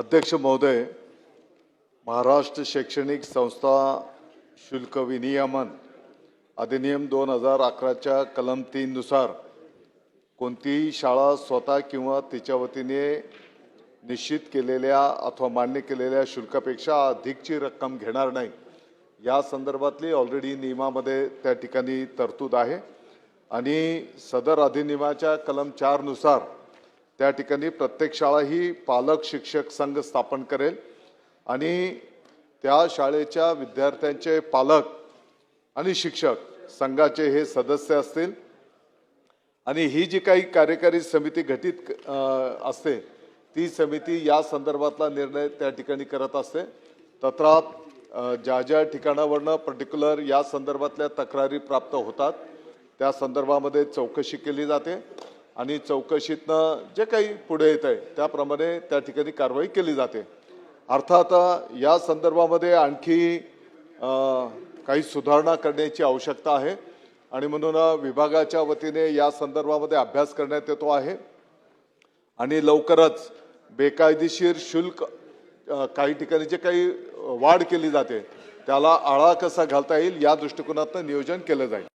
अध्यक्ष महोदय महाराष्ट्र शैक्षणिक संस्था शुल्क विनियमन अधिनियम दोन हजार अकराच्या कलम तीननुसार कोणतीही शाळा स्वतः किंवा तिच्या वतीने निश्चित केलेल्या अथवा मान्य केलेल्या शुल्कापेक्षा अधिकची रक्कम घेणार नाही. या संदर्भातली ऑलरेडी नियमामध्ये त्या ठिकाणी तरतूद आहे. आणि सदर अधिनियमाच्या कलम चारनुसार त्या ठिकाणी प्रत्येक शाळा ही पालक शिक्षक संघ स्थापन करेल आणि त्या शाळेच्या विद्यार्थ्यांचे पालक आणि शिक्षक संघाचे हे सदस्य असतील. आणि ही जी काही कार्यकारी समिती घटित असते ती समिती या संदर्भातला निर्णय त्या ठिकाणी करत असते. तत्रात ज्या ज्या ठिकाणावरनं पर्टिक्युलर या संदर्भातल्या तक्रारी प्राप्त होतात त्या संदर्भामध्ये चौकशी केली जाते. आणि चौकशीतनं जे काही पुढे येत आहे त्याप्रमाणे त्या ठिकाणी कारवाई केली जाते. अर्थात या संदर्भामध्ये आणखी काही सुधारणा करण्याची आवश्यकता आहे. आणि म्हणून विभागाच्या वतीने या संदर्भामध्ये अभ्यास करण्यात येतो आहे. आणि लवकरच बेकायदेशीर शुल्क काही ठिकाणी जे काही वाढ केली जाते त्याला आळा कसा घालता येईल या दृष्टिकोनातून नियोजन केलं जाईल.